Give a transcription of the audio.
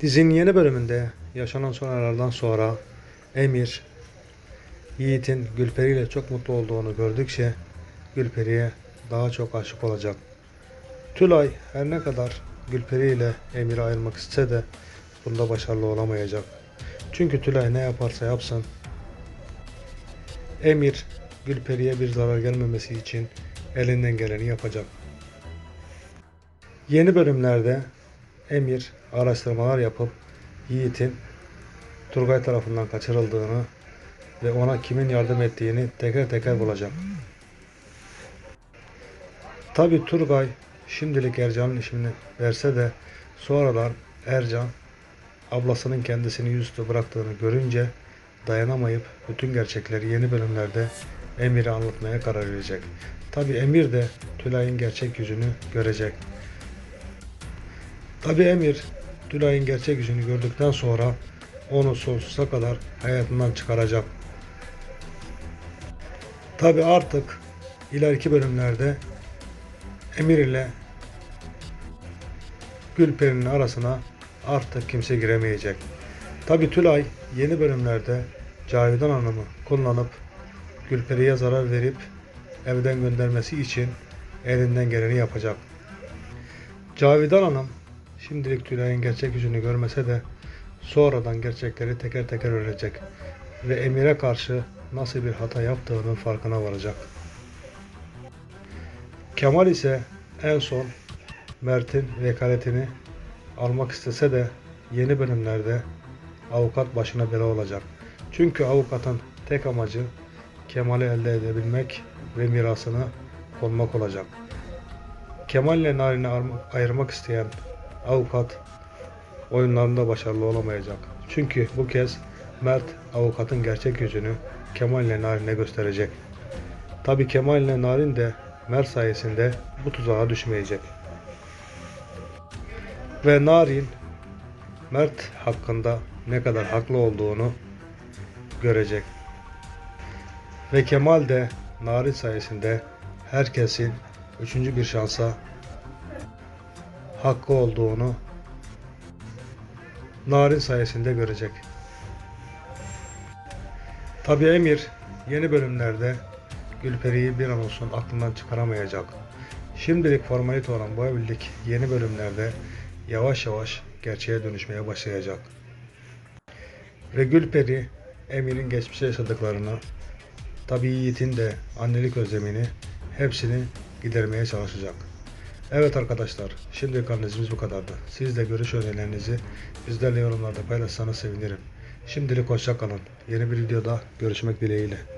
Dizinin yeni bölümünde yaşanan sonralardan sonra Emir, Yiğit'in Gülperi ile çok mutlu olduğunu gördükçe Gülperi'ye daha çok aşık olacak. Tülay her ne kadar Gülperi ile Emir'i ayırmak istese de bunda başarılı olamayacak. Çünkü Tülay ne yaparsa yapsın Emir Gülperi'ye bir zarar gelmemesi için elinden geleni yapacak. Yeni bölümlerde Emir araştırmalar yapıp Yiğit'in Turgay tarafından kaçırıldığını ve ona kimin yardım ettiğini teker teker bulacak. Tabi Turgay şimdilik Ercan'ın işini verse de sonradan Ercan ablasının kendisini yüzüstü bıraktığını görünce dayanamayıp bütün gerçekleri yeni bölümlerde Emir'e anlatmaya karar verecek. Tabi Emir de Tülay'ın gerçek yüzünü görecek. Tabi Emir Tülay'ın gerçek yüzünü gördükten sonra onu sonsuza kadar hayatından çıkaracak. Tabi artık ileriki bölümlerde Emir ile Gülperi'nin arasına artık kimse giremeyecek. Tabi Tülay yeni bölümlerde Cavidan Hanım'ı kullanıp Gülperi'ye zarar verip evden göndermesi için elinden geleni yapacak. Cavidan Hanım şimdilik Tülay'ın gerçek yüzünü görmese de sonradan gerçekleri teker teker öğrenecek ve Emir'e karşı nasıl bir hata yaptığının farkına varacak. Kemal ise en son Mert'in vekaletini almak istese de yeni bölümlerde avukat başına bela olacak. Çünkü avukatın tek amacı Kemal'i elde edebilmek ve mirasını konmak olacak. Kemal ile Narin'i ar- ayırmak isteyen avukat oyunlarında başarılı olamayacak. Çünkü bu kez Mert avukatın gerçek yüzünü Kemal ile Narin'e gösterecek. Tabi Kemal ile Narin de Mert sayesinde bu tuzağa düşmeyecek. Ve Narin Mert hakkında ne kadar haklı olduğunu görecek. Ve Kemal de Narin sayesinde herkesin üçüncü bir şansa hakkı olduğunu Narin sayesinde görecek. Tabi Emir yeni bölümlerde Gülperi'yi bir an olsun aklından çıkaramayacak. Şimdilik formalite olan bu evlilik yeni bölümlerde yavaş yavaş gerçeğe dönüşmeye başlayacak. Ve Gülperi Emir'in geçmişte yaşadıklarını, tabi Yiğit'in de annelik özlemini hepsini gidermeye çalışacak. Evet arkadaşlar, şimdilik analizimiz bu kadardı. Siz de görüş önerilerinizi bizlerle yorumlarda paylaşsanız sevinirim. Şimdilik hoşça kalın. Yeni bir videoda görüşmek dileğiyle.